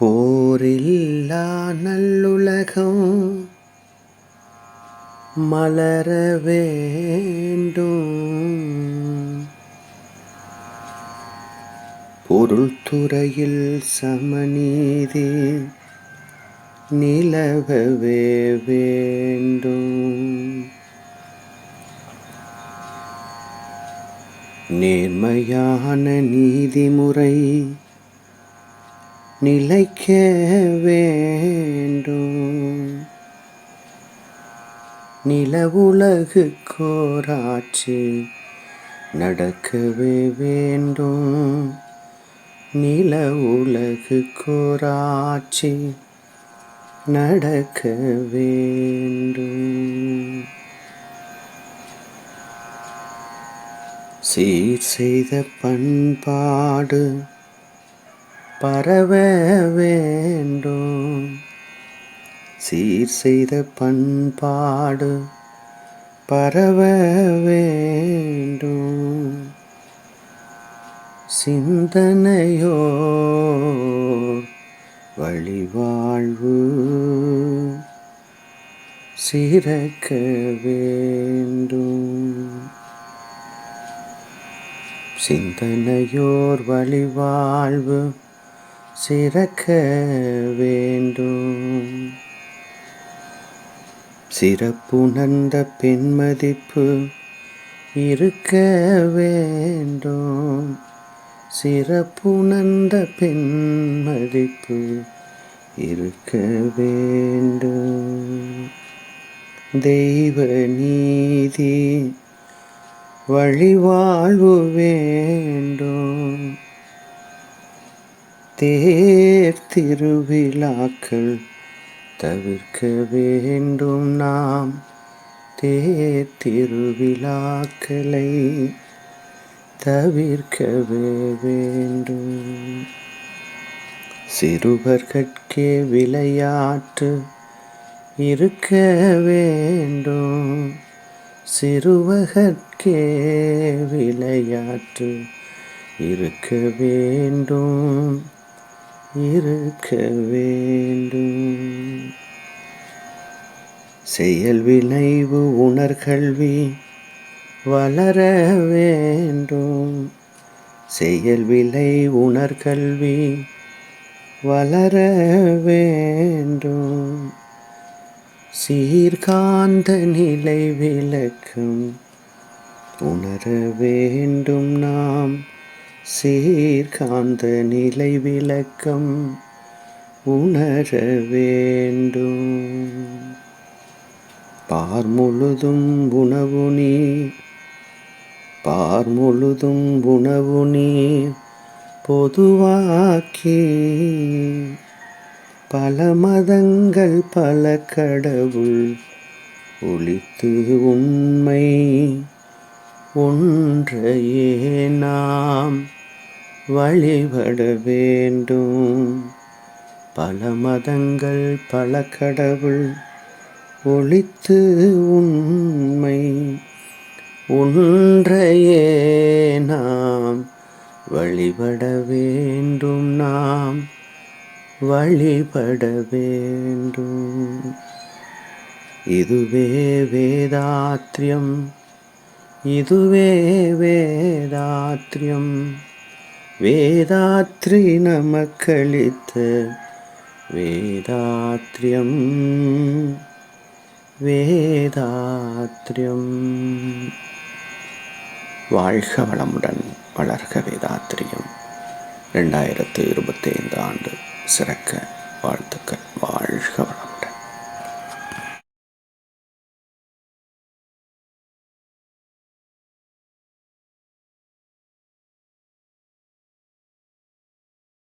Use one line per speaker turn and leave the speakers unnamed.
போரில்லா நல்லுலகம் மலர வேண்டும். பொருள் துறையில் சமநீதி நிலவவே வேண்டும். நேர்மையான நீதிமுறை நிலைக்க வேண்டும். நிலவுலகு கோராட்சி நடக்கவே வேண்டும். நில உலகு கோராட்சி நடக்க வேண்டும். சீர் செய்த பண்பாடு பரவ வேண்டும். சீர் செய்த பண்பாடு பரவ வேண்டும். சிந்தனையோ வழிவாழ்வு சிறக்க வேண்டும். சிந்தனையோர் வழிவாழ்வு சிறக்க வேண்டும். சிறப்புணர்ந்த பெண்மதிப்பு இருக்க வேண்டும். சிறப்புணர்ந்த பெண்மதிப்பு இருக்க வேண்டும். தெய்வ நீதி வழிவாழ்வு வேண்டும். தேர் திருவிழாக்கள் தவிர்க்க வேண்டும் நாம். தேர் திருவிழாக்களை தவிர்க்கவே வேண்டும். சிறுவர்கட்கே விளையாட்டு இருக்க வேண்டும். சிறுவகற்கே விளையாட்டு இருக்க வேண்டும். இருக்க வேண்டும். செயல் விளைவு உணர்கல்வி வளர வேண்டும். செயல் விளை உணர்கல்வி வளர வேண்டும். சீர்காந்த நிலை விளக்கம் உணர வேண்டும் நாம். சீர்காந்த நிலை விளக்கம் உணர வேண்டும். பார் முழுதும் உணவு நீர் பார் முழுதும் உணவு நீர் பொதுவாக்கி. பல மதங்கள் பல கடவுள் ஒளித்து உண்மை ஒன்றையே நாம் வழிபட வேண்டும். பல மதங்கள் பல கடவுள் ஒழித்து உண்மை ஒன்றையே நாம் வழிபட வேண்டும். நாம் வழிபட வேண்டும். இதுவே வேதாத்ரியம் இதுவே வேதாத்ரியம் வேதாத்ரி நமக்களித்த வேதாத்ரியம் வேதாத்ரியம். வாழ்க வளமுடன் வளர்க வேதாத்திரியம் ரெண்டாயிரத்து இருபத்தைந்து ஆண்டு சிறக்க வாழ்த்துக்கள். வாழ்க வளம்